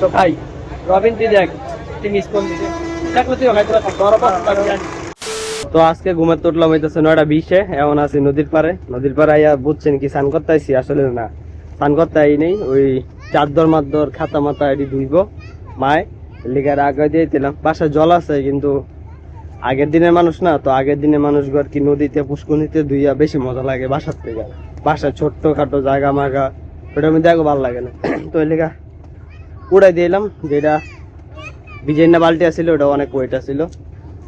তো দেখ আজকে ঘুমের তো উঠলাম হইতেছে নয়টা বিশে এমন আছি নদীর পারে নদীর পারে আইয়া বুঝছেন কি, স্নান করতে আইসি আসলে না। স্নান করতে আই নেই, ওই চাদর মাদর, খাতা মাথা এটি ধুইব, মায় লিগার আগে দিয়ে দিলাম। বাসায় জল আছে, কিন্তু আগের দিনের মানুষ না, তো আগের দিনের মানুষ আর কি নদীতে, পুষ্করণীতে ধুইয়া বেশি মজা লাগে বাসার থেকে। বাসায় ছোট্ট খাটো জায়গা মাগা ওটার মধ্যে আগে ভালো লাগে না। তো লেগা উড়াই দিলাম যেটা বিজয়না বালতি আছিল ওটা অনেক ওয়েট আছিল।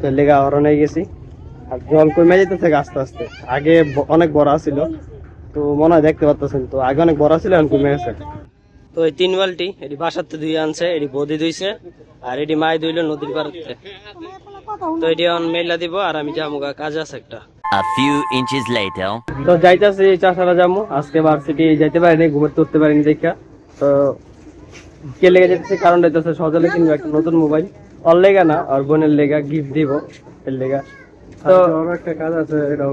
তো লেগা হরণে গেছি। আর জল কমে যেতেছে আস্তে আস্তে। আগে অনেক বড় ছিল। তো মনে হয় দেখতে পাচ্ছেন তো আগে অনেক বড় ছিল এখন কমে গেছে। তো এই তিন বালতি এটি বাসাতে ধুয়ে আনছে এটি বদি ধুইছে আর এটি মাই ধুইলো নদীর পাড়তে। তো এটি এখন মেলা দিব আর আমি যাব গা, কাজ আছে একটা। A few inches later. তো যাইতাছি চাষারা যাব। আজকে ভার্সিটি যাইতে পারিনি ঘুমাতে উঠতে পারিনি দেখা। তো কে লেগে যেতেছে কারণ হইতেছে সজলে কিনবো একটা নতুন মোবাইল ওর লেগা না আর বোনের লেগা গিফট দিব এর লেগা। তো একটা কাজ আছে এটাও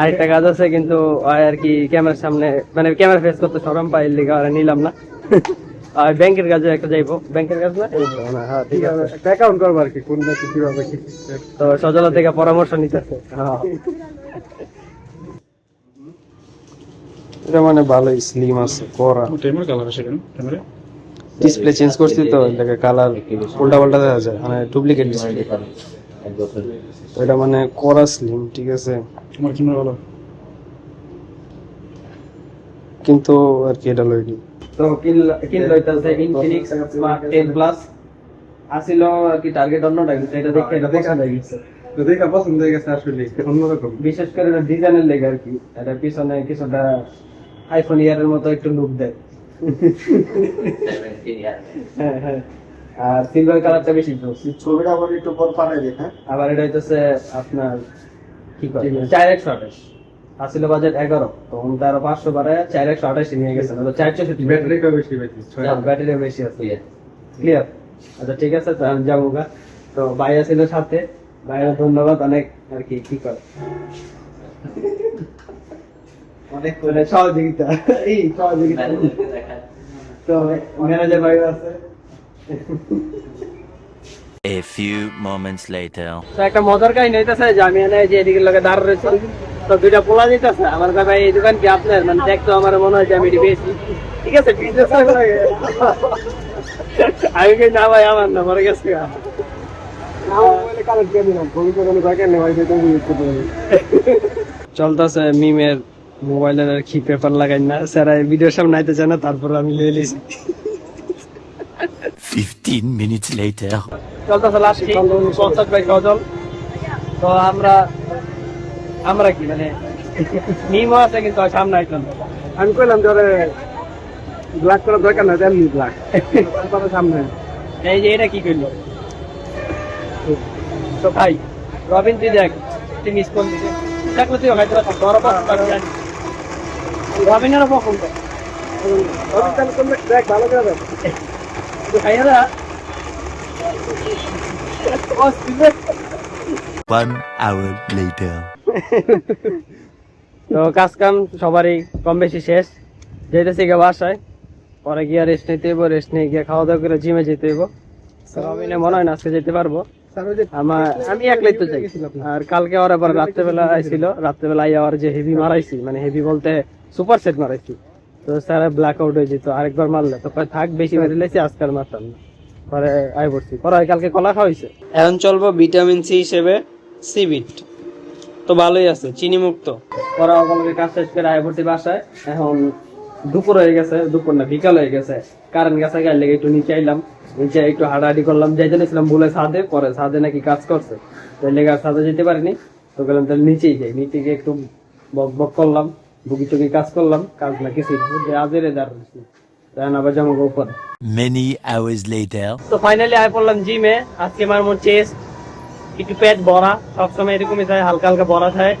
আরেকটা কাজ আছে কিন্তু আর কি ক্যামেরার সামনে মানে ক্যামেরা ফেস করতে সরম পাই লেগা আর নিলাম না। আর ব্যাংকের কাজে একটা যাইবো। ব্যাংকের কাজ না? হ্যাঁ ঠিক আছে। একটা অ্যাকাউন্ট করব আর কি কোন ব্যাংকে কীভাবে কি তো সজলা থেকে পরামর্শ নিতেছে। হ্যাঁ। এটা মানে ভালোই স্লিম আছে করা টেমের কালার আছে কেন? টেমের ডিসপ্লে চেঞ্জ করছি তো এটাকে কালার উল্টা পাল্টা দেখা যায় মানে ডুপ্লিকেট ডিসপ্লে এটা মানে করা স্লিম ঠিক আছে? তোমার কিনা ভালো কিন্তু আর কি এটা লইনি। তো কিন কিন লইতাছে? ইনফিনিক্স স্মার্ট 10 প্লাস আসিল আর কি টার্গেট অন্যটা কিন্তু এটা দেখে এটা পছন্দ হয়ে গেছে দেখা পছন্দ হয়ে গেছে আসলে অন্যরকম। বিশেষ করে ডিজাইনের লেগে আর কি। এটা পিছনে কিছুটা আইফোন ইয়ারের মতো একটু লুক দেয়। হ্যাঁ হ্যাঁ। আর সিলভার কালারটা বেশি তো? ছবিটা আবার একটু পর পাঠাই হ্যাঁ? আবার এটা হইতেছে আপনার কি করে একশো আসিল বাজেট এগারো। তখন পাঁচশো বারে চার একশো আঠাশ নিয়ে গেছে। চৌষট্টি ব্যাটারিটা বেশি ব্যাটারি বেশি আছে। ক্লিয়ার আচ্ছা ঠিক আছে তো আমি যাব গা। তো ভাই ছিল সাথে। ভাইয়ের ধন্যবাদ অনেক আর কি কি করে অনেক করে সহযোগিতা। এই সহযোগিতা। তো ম্যানেজার ভাই আছে। A few moments later. তো একটা মজার কাহিনী হইতেছে যে আমি এনে যে এদিকে লোকে দাঁড় রয়েছে তো দুইটা পোলা দিতেছে আমার কাছে ভাই এই দোকান কি আপনার? মানে দেখতো আমার মনে হয় যে আমি বেশি ঠিক আছে বিজনেস আমি কই না ভাই আমার না মরে গেছে গা। চলতেছে মিমের মোবাইলের আর কি পেপার লাগাই না। স্যার ভিডিওর সামনে আইতে চায় না তারপর আমি লিয়ে লিছি 15 minutes later. চলতেছে লাস্ট পঞ্চাশ বাই সজল তো আমরা আমরা কি মানে মিমও আছে কিন্তু সামনে আইতাম আমি কইলাম যে ওরে ব্ল্যাক করার দরকার না এমনি ব্ল্যাক সামনে। এই যে এটা কি করল তো ভাই রবিন তুই দেখ তুই মিস করলি দেখলে তুই হয়তো বড় দেখ ভালো করে দেখ। তো ভাইয়ারা One hour later. তো কাজ কাম সবারই কম বেশি শেষ। যেতেছি গিয়ে বাসায়। পরে গিয়ে রেস্ট নিতে হইব রেস্ট নিয়ে গিয়ে খাওয়া দাওয়া করে জিমে যেতে হইব। মনে হয় না আজকে যেতে পারব। আমার আমি একলাই তো যাই। আর কালকে ওরা পরে রাত্রেবেলা আইছিল। রাত্রেবেলা আইয়া ওর যে হেভি মারাইছি মানে হেভি বলতে সুপার সেট মারাইছি। তো স্যার ব্ল্যাক আউট হয়ে যেত আরেকবার মারলে। তো কয় থাক বেশি মেরে লেছি আজকে আর মারতাম না। পরে আই পড়ছি। পরে কালকে কলা খাওয়াইছে। এখন চলবো ভিটামিন সি হিসেবে সি বিট তো ভালোই আছে চিনি মুক্ত পরে অকলকে কাজ শেষ করে আয় ভর্তি বাসায়। এখন দুপুর হয়ে গেছে দুপুর না বিকাল হয়ে গেছে। কারেন্ট গেছে গাড়ি লেগে একটু নিচে আইলাম। নিচে একটু হাঁটাহাঁটি করলাম যাই জানিয়েছিলাম বলে ছাদে। পরে সাদে নাকি কাজ করছে। তো এর লেগে আর ছাদে যেতে পারিনি। তো গেলাম তাহলে নিচেই যাই। নিচে গিয়ে একটু বক বক করলাম। বুকি চুকি কাজ করলাম কাজ না কিছু আজের দাঁড় আবার উপরে. তো ফাইনালি আয় পড়লাম জিমে আজকে আমার মন চেস্ট একটু পেট ভরা সবসময় এরকমই থাকে হালকা হালকা ভরা থাকে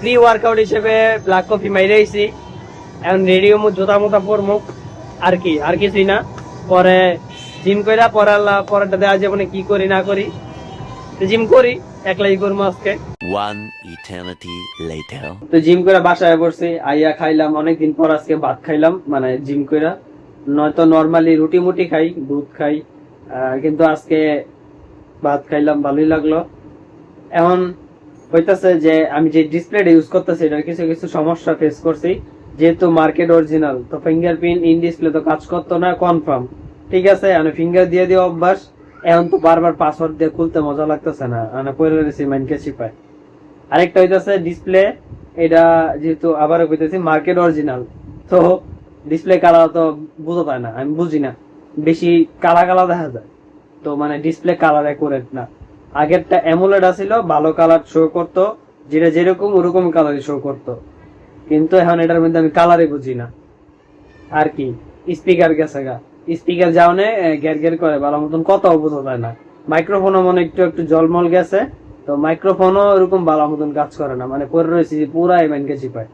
প্রি ওয়ার্কআউট হিসেবে ব্ল্যাক কফি মাইরাইছি এখন রেডিও মু জোতা মোতা পরমু। আর কি আর কিছুই না। পরে জিম কইরা পরে আল্লাহ পরেরটা দেওয়া যাবে কি করি না করি। জিম করি একলাই করব আজকে। One eternity later. তো জিম করে বাসায় পড়ছি আইয়া খাইলাম অনেকদিন পর আজকে ভাত খাইলাম মানে জিম কইরা। নয়তো নর্মালি রুটি মুটি খাই দুধ খাই কিন্তু আজকে ভাত খাইলাম ভালোই লাগল। এখন হইতাছে যে আমি যে ডিসপ্লেটা ইউজ করতেছি এটার কিছু কিছু সমস্যা ফেস করছি। যেহেতু মার্কেট অরিজিনাল তো ফিঙ্গারপ্রিন্ট ইন ডিসপ্লে তো কাজ করতো না কনফার্ম ঠিক আছে আমি ফিঙ্গার দিয়ে দিয়ে অভ্যাস। এখন তো বারবার পাসওয়ার্ড দিয়ে খুলতে মজা লাগতেছে না মানে পরে রয়েছি মাইনকে চিপায় আরেকটা হইতাছে ডিসপ্লে এটা যেহেতু আবারও কইতেছি মার্কেট অরিজিনাল তো ডিসপ্লে কালার তো বুঝতে পারে না, আমি বুঝি না। বেশি কালা কালা দেখা যায়। তো মানে ডিসপ্লে কালার অ্যাকুরেট না। আগেরটা অ্যামোলেড আছিল, ভালো কালার শো করতো, যেটা যেরকম ওরকম কালারই শো করতো। কিন্তু এখন এটার মধ্যে আমি কালারই বুঝি না। আর কি স্পিকার গেছে গা। স্পিকার যাওনে গ্যার গ্যার করে ভালো মতন কথাও বোঝা যায় না। মাইক্রোফোনও মনে একটু একটু জলমল গেছে, তো মাইক্রোফোনও এরকম ভালো মতন কাজ করে না মানে পরে রয়েছে যে পুরা এমএনকে চিপায়